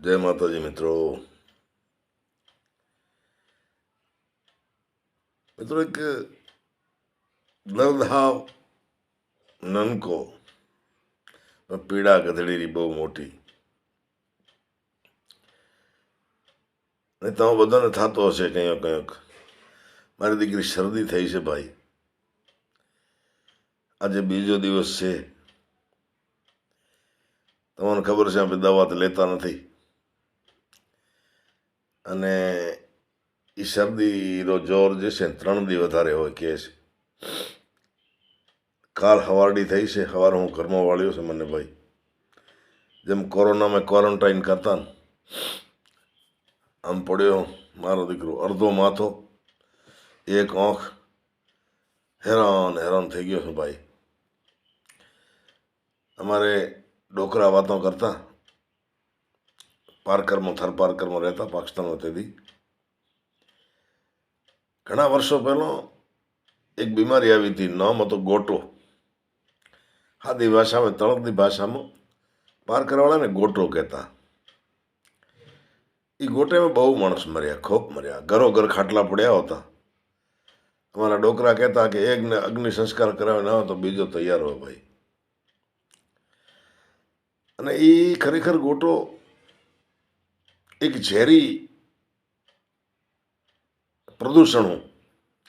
જય માતાજી મિત્રો મિત્રો એક નરધાવ નનકો પીડા ગધેડીની બહુ મોટી ને તમે બધાને થતો હશે કંઈક કંઈક મારી દીકરી શરદી થઈ છે ભાઈ આજે બીજો દિવસ છે તમને ખબર છે આપણે દવા તો લેતા નથી અને એ શરદીનો જોર જે છે ત્રણ દી વધારે હોય કહે છે. કાલ હવારડી થઈ છે, હવાર હું ઘરમાં વાળ્યો છે મને ભાઈ. જેમ કોરોનામાં ક્વોરન્ટાઇન કરતા આમ પડ્યો મારો દીકરો અડધો માથો, એક આંખ. હેરાન હેરાન થઈ ગયો છું ભાઈ. અમારે ડોકરા વાતો કરતા પારકરમાં, થર પારકરમાં રહેતા પાકિસ્તાનમાં તેથી ઘણા વર્ષો પહેલાં એક બીમારી આવી હતી, નામ હતો ગોટો. હાદી ભાષામાં તળપદી ભાષામાં પારકરવાળાને ગોટો કહેતા. એ ગોટેમાં બહુ માણસ મર્યા ખૂબ મર્યા ઘરો ઘર ખાટલા પડ્યા હતા. અમારા ડોકરા કહેતા કે એકને અગ્નિ સંસ્કાર કરાવે ના તો બીજો તૈયાર હોય ભાઈ. અને એ ખરેખર ગોટો એક ઝેરી પ્રદૂષણો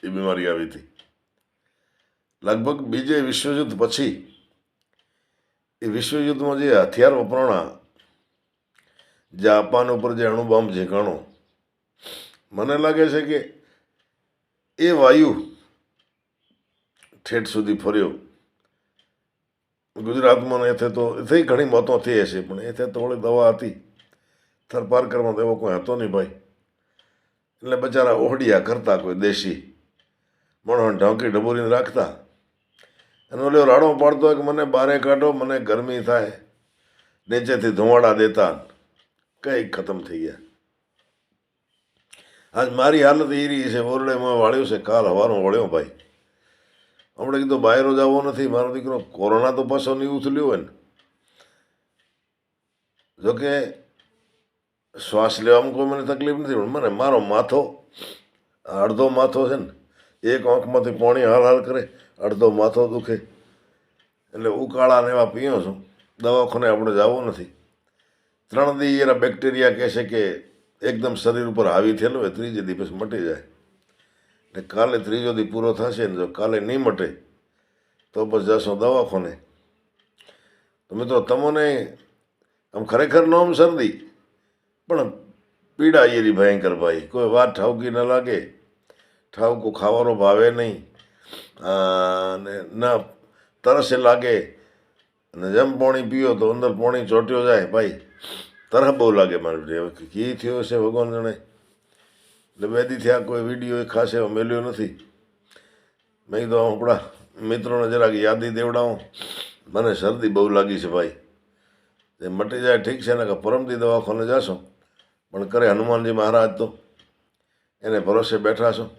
એ બીમારી આવી હતી. લગભગ બીજે વિશ્વયુદ્ધ પછી એ વિશ્વયુદ્ધમાં જે હથિયાર વપરાણા જાપાન ઉપર જે અણુબોમ્બ ઝીકાણો, મને લાગે છે કે એ વાયુ ઠેઠ સુધી ફર્યો. ગુજરાતમાં એથે તો એથે ઘણી મોતો થઈ હશે, પણ એથે તો વળી દવા હતી. થરપારકરમાં તો એવો કોઈ હતો નહીં ભાઈ. એટલે બચારા ઓહડિયા કરતા કોઈ દેશી. મણો ઢાંકી ઢબોરીને રાખતા. અને ઓલો રાડો પાડતો હોય કે મને બારે કાઢો, મને ગરમી થાય. નીચેથી ધુમાડા દેતા. કંઈક ખતમ થઈ ગયા. આજ મારી હાલત એ રહી છે, ઓરડેમાં વાળ્યું છે, કાલ હવારમાં વળ્યો ભાઈ. હમણાં કીધું બહાર જવો નથી, મારો દીકરો કોરોના તો પાછો નહીં ઉથલ્યો હોય ને. જોકે શ્વાસ લેવામાં કોઈ મને તકલીફ નથી, પણ મને મારો માથો, અડધો માથો છે ને, એક આંખમાંથી પાણી હાલ હાલ કરે, અડધો માથો દુખે. એટલે ઉકાળા ને એવા પીયો છું, દવાખાને આપણે જવું નથી. ત્રણ દી એના બેક્ટેરિયા કહે છે કે એકદમ શરીર ઉપર હાવી થયેલું હોય, ત્રીજે દી પછી મટી જાય. ને કાલે ત્રીજો દી પૂરો થશે ને જો કાલે નહીં મટે, તો પછી જશો દવાખાને. તો મિત્રો, તમને આમ ખરેખર નોમ શરદી પણ પીડા એની ભયંકર ભાઈ. કોઈ વાત ઠાવકી ન લાગે. ઠાવકો ખાવાનો ભાવે નહીં. અને ના તરસે લાગે. અને જેમ પાણી પીઓ તો અંદર પાણી ચોટ્યો જાય. ભાઈ તરફ બહુ લાગે મારી કી થયો છે ભગવાન જણે. એટલે બે દી થયા કોઈ વીડિયો ખાસ એવો મેલ્યો નથી. મેં કીધું આપણા મિત્રોને જરાક યાદી દેવડાવું. મને શરદી બહુ લાગી છે ભાઈ. એ મટી જાય ઠીક છે ને કે પરમદી દવાખાને જાશો. પણ કરે હનુમાનજી મહારાજ તો. એને ભરોસે બેઠા છો.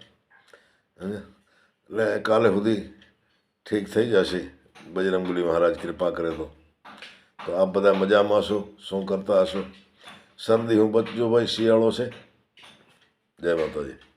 એટલે કાલે સુધી ઠીક થઈ જશે. બજરંગબલી મહારાજ કૃપા કરે તો. તો આપ બધા મજામાં છો? શું કરતા હશો? શરદી હું બચજો ભાઈ, શિયાળો છે. જય માતાજી.